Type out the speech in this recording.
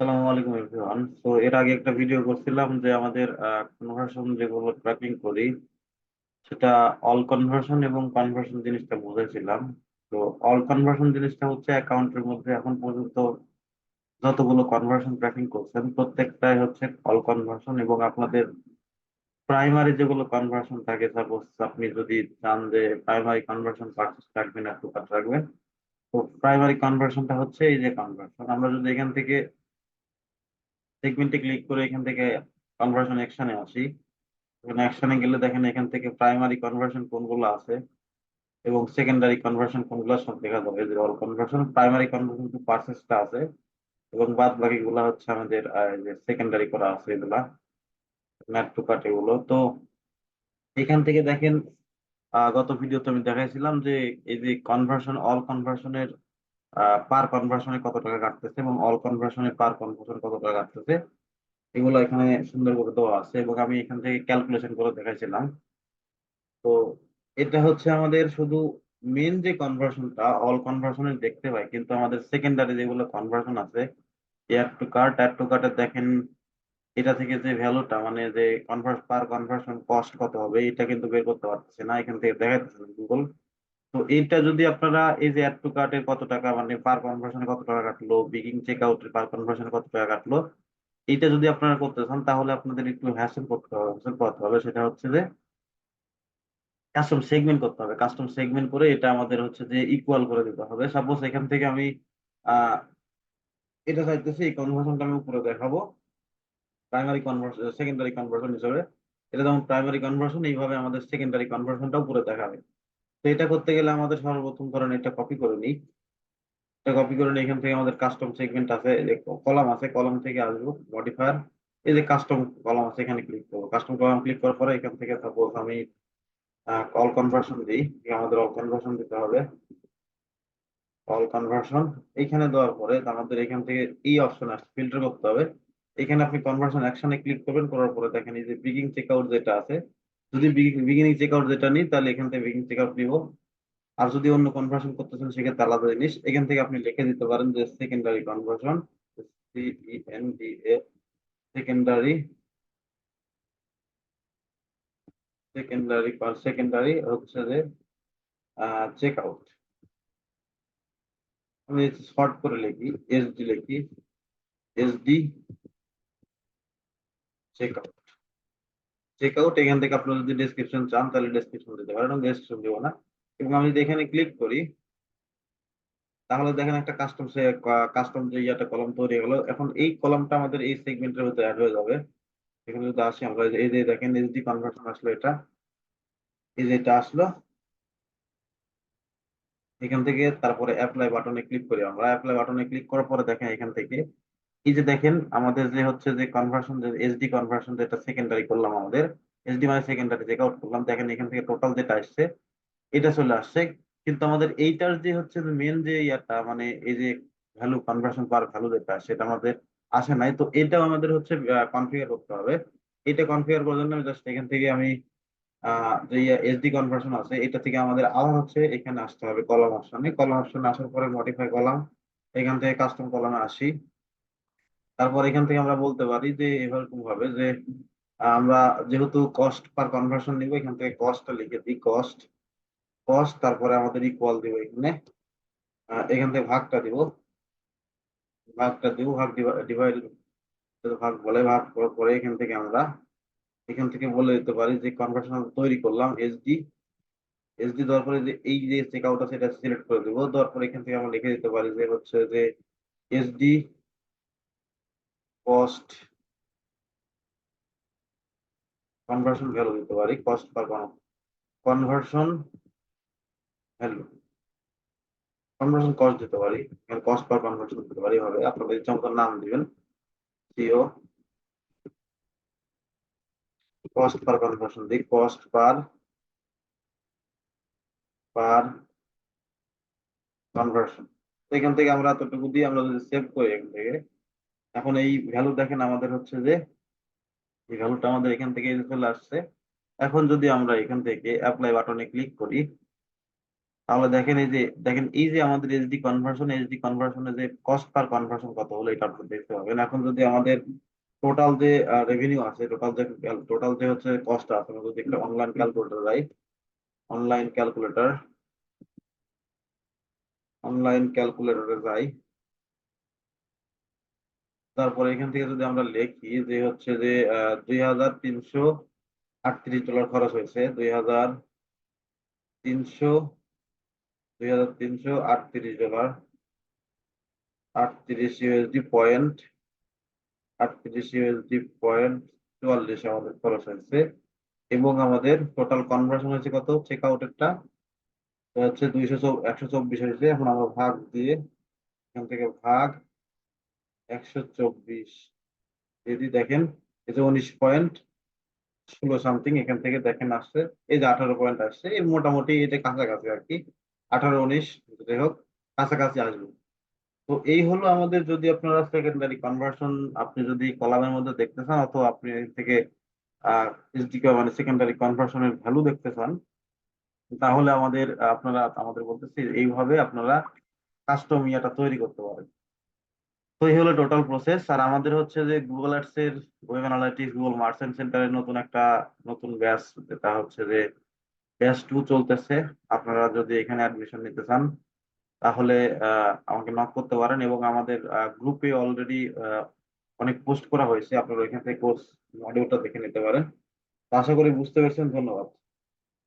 আসসালামু আলাইকুম এভরিওয়ান তো এর আগে একটা ভিডিও করছিলাম যে আমাদের কনভার্সন যেগুলো ট্র্যাকিং করি, সেটা অল কনভার্সন এবং কনভার্সন জিনিসটা বুঝেছিলাম। তো অল কনভার্সন জিনিসটা হচ্ছে অ্যাকাউন্টের মধ্যে এখন পর্যন্ত যতগুলো কনভার্সন ট্র্যাকিং করছেন, প্রত্যেকটাই হচ্ছে অল কনভার্সন এবং আপনাদের প্রাইমারি যেগুলো কনভার্সন থাকে সাপোজ আপনি যদি চান যে প্রাইমারি কনভার্সন পার্সেস রাখবেন, একটু কাজ রাখবেন, তো প্রাইমারি কনভার্সনটা হচ্ছে এই যে কনভার্সন আমরা যদি এখান থেকে সেগমেন্টে ক্লিক করে এখান থেকে কনভার্সন অ্যাকশনে আসি। এখানে অ্যাকশনে গেলে দেখেন এখান থেকে প্রাইমারি কনভার্সন কোনগুলো আছে এবং সেকেন্ডারি কনভার্সন কোনগুলো সব দেখা যাবে। যে all conversion primary conversion to পার্সেসটা আছে এবং বাদ বাকি গুলা হচ্ছে আমাদের যে সেকেন্ডারি করা আছে এগুলা ম্যাট টু কাট এগুলো। তো এখান থেকে দেখেন গত ভিডিওতে আমি দেখাইছিলাম যে এই যে কনভার্সন অল কনভার্সনের পার কনভার্সনে কত টাকা কাটতেছে এবং অল কনভার্সনে পার কনভার্সন কত টাকা কাটতেছে, এগুলো এখানে সুন্দর করে দেওয়া আছে এবং আমি এখান থেকে ক্যালকুলেশন করে দেখাইছিলাম। তো এটা হচ্ছে আমাদের শুধু মেন যে কনভার্সনটা অল কনভার্সনে দেখতে পাই, কিন্তু আমাদের সেকেন্ডারি যেগুলো কনভার্সন আছে add to cart add to কার্টের দেখেন, এটা থেকে যে ভ্যালুটা মানে যে কনভার্স পার কনভার্সন কস্ট কত হবে, এটা কিন্তু বের করতে পারতেছে না, এখান থেকে দেখাইতেছে গুগল তো এইটা যদি আপনারা এই যে অ্যাড টু কার্টের কত টাকা মানে পার কনভার্সনে কত টাকা কাটলো বিগিং চেক আউটের পার কনভার্সনে কত টাকা কাটলো এইটা যদি আপনারা করতে চান, তাহলে আপনাদের একটু হ্যাসেল করতে হবে হ্যাসেল করতে হবে। সেটা হচ্ছে যে কাস্টম সেগমেন্ট করতে হবে। কাস্টম সেগমেন্ট করে এটা আমাদের হচ্ছে যে ইকুয়াল করে দিতে হবে। সাপোজ এখান থেকে আমি এটা চাইতেছি এই কনভার্সনটা আমি উপরে দেখাবো। প্রাইমারি কনভার্সন সেকেন্ডারি কনভার্সন হিসেবে। এটা যেমন প্রাইমারি কনভার্সন এইভাবে আমাদের সেকেন্ডারি কনভার্সনটা উপরে দেখাবে। তো এটা করতে গেলে আমাদের সর্বপ্রথম ধরেন এটা কপি করে নিই। এটা কপি করে নিই এখান থেকে আমাদের কাস্টম সেগমেন্ট আছে কলাম আছে কলাম থেকে আসব মডিফায়ার এই যে কাস্টম কলাম আছে, এখানে ক্লিক করব। কাস্টম কলাম ক্লিক করার পরে এখান থেকে সাপোজ আমি কল কনভার্সন দিই আমাদের অল কনভার্সন দিতে হবে। অল কনভার্সন এইখানে দেওয়ার পরে আমাদের এখান থেকে এই অপশন আসছে ফিল্টার করতে হবে। এখানে আপনি কনভার্সন অ্যাকশনে ক্লিক করবেন, করার পরে দেখেন এই যে বিগিং চেক আউট যেটা আছে যদি বিগিনিং চেক আউট যেটা নিই, তাহলে এখান থেকে বিগিং চেক আউট নিব। আর যদি অন্য কনভার্সন করতেছেন, সেক্ষেত্রে আলাদা জিনিস। এখান থেকে আপনি লিখে দিতে পারেন যে secondary conversion N D A secondary secondary secondary হচ্ছে যে চেক আউট আমি শর্ট করে লিখি এসডি লিখি SD check out check out এখান থেকে আপনারা যদি ডেসক্রিপশন চান, তাহলে ডেসক্রিপশন দিতে পারেন এবং ডেসক্রিপশন দিব না। এবং আমি যদি এখানে ক্লিক করি, তাহলে দেখেন একটা কাস্টম কাস্টম যে ইয়াটা কলম তৈরি হলো। এখন এই কলমটা আমাদের এই সেগমেন্টের ভিতরে অ্যাড হয়ে যাবে। এখানে যদি আসি আমরা, এই যে- দেখেন এসডি কনভার্সন আসলো এটা। এই যে এটা আসলো। এখান থেকে তারপরে অ্যাপ্লাই বাটনে ক্লিক করি আমরা। অ্যাপ্লাই বাটনে ক্লিক করার পরে দেখেন এখান থেকে এই যে দেখেন, আমাদের যে হচ্ছে যে কনভার্সন যে এসডি কনভার্সন যেটা সেকেন্ডারি করলাম আমাদের এসডি মানে সেকেন্ডারি চেক আউট করলাম, দেখেন এখান থেকে টোটাল যেটা আসছে, এটা চলে আসছে। কিন্তু আমাদের এইটার যে হচ্ছে মেন যে ইয়াটা মানে এই যে ভ্যালু কনভার্সন পার ভ্যালু যেটা, সেটা আমাদের আসে নাই। তো এটাও আমাদের হচ্ছে কনফিগার করতে হবে। এটা কনফিগার করার জন্য জাস্ট এখান থেকে আমি যে এসডি কনভার্সন আছে, এটা থেকে আমাদের আবার হচ্ছে এখানে আসতে হবে কলাম অপশনে কলাম অপশনে আসার পরে মডিফাই কলাম এখান থেকে কাস্টম কলামে আসি। তারপর এখান থেকে আমরা বলতে পারি যে এরকম ভাবে যে, আমরা যেহেতু কস্ট পার কনভার্সন নিব, এখান থেকে কস্টটা লিখে দিই কস্ট কস্ট তারপরে আমাদের ইকুয়াল দিব এখানে এখান থেকে ভাগটা দিব ভাগটা দিব, ভাগ ডিভাইড ভাগ বলে, ভাগ করার পরে এখান থেকে আমরা এখান থেকে বলে দিতে পারি যে কনভার্সন তৈরি করলাম এসডি এসডি দেওয়ার পরে যে এই যে চেক আউট আছে, এটা সিলেক্ট করে দিব, দেওয়ার পরে এখান থেকে আমরা লিখে দিতে পারি যে হচ্ছে যে এসডি কস্ট কনভার্সন ভ্যালু দিতে পারি cost per conversion value conversion cost দিতে পারি কস্ট পার কনভার্সন দিতে পারি হবে আপনাদের ইচ্ছা মতো নাম দিবেন সিও কস্ট পার কনভার্সন দিই কস্ট পার পার কনভার্সন এখান থেকে আমরা এতটুকু দিয়ে আমরা যদি সেভ করি এখান থেকে এখন এই ভ্যালু দেখেন আমাদের হচ্ছে যে, এই ভ্যালুটা আমাদের এখান থেকে চলে আসছে। এখন যদি আমরা এখান থেকে অ্যাপ্লাই বাটনে ক্লিক করি, তাহলে দেখেন এই যে, দেখেন এই যে আমাদের এইচডি কনভার্সন এইচডি কনভার্সনে যে কস্ট পার কনভার্সন কত হলো এটা আপনি দেখতে পাবেন। এখন যদি আমাদের টোটাল যে রেভিনিউ আছে টোটাল যে টোটাল যে হচ্ছে কস্ট আছে, আমরা যদি একটা অনলাইন ক্যালকুলেটর যাই অনলাইন ক্যালকুলেটর অনলাইন ক্যালকুলেটরে যাই তারপরে এখান থেকে যদি আমরা লিখি যে হচ্ছে যে দুই হাজার তিনশো আটত্রিশ ডলার খরচ হয়েছে, দুই হাজার তিনশো, দুই হাজার তিনশো আটত্রিশ ডলার, আটত্রিশ ইউএসডি পয়েন্ট আটত্রিশ ইউএসডি পয়েন্ট চুয়াল্লিশ আমাদের খরচ হয়েছে। এবং আমাদের টোটাল কনভার্সন হয়েছে কত? চেক আউটেরটা হচ্ছে দুইশো একশো চব্বিশ হয়েছে। এখন আমরা ভাগ দিয়ে এখান থেকে ভাগ একশো চব্বিশ। যদি দেখেন, এই যে উনিশ পয়েন্ট ষোলো সামথিং এখান থেকে দেখেন আসছে, এই যে আঠারো পয়েন্ট আসছে এই মোটামুটি এটা কাছাকাছি আর কি, আঠারো উনিশ, যাই হোক, কাছাকাছি আসবে। তো এই হলো আমাদের যদি আপনারা সেকেন্ডারি কনভার্সন আপনি যদি কলামের মধ্যে দেখতে চান, অথবা আপনি এর থেকে এসডিকে মানে সেকেন্ডারি কনভার্সনের ভ্যালু দেখতে চান, তাহলে আমাদের, আপনারা, আমাদের বলতেছি, এইভাবে আপনারা কাস্টম ইয়াটা তৈরি করতে পারেন। তো এই হলো টোটাল প্রসেস আর আমাদের হচ্ছে যে গুগল অ্যাডস এর ওয়েব অ্যানালাইটিক্স গুগল মার্চেন্ট সেন্টারের নতুন একটা, নতুন ব্যাচ যেটা হচ্ছে যে ব্যাচ টু চলতেছে। আপনারা যদি এখানে অ্যাডমিশন নিতে চান, তাহলে আমাকে নক করতে পারেন এবং আমাদের গ্রুপে অলরেডি অনেক পোস্ট করা হয়েছে। আপনারা ওইখান থেকে কোর্স মডিউলটা দেখে নিতে পারেন। আশা করি বুঝতে পেরেছেন। ধন্যবাদ।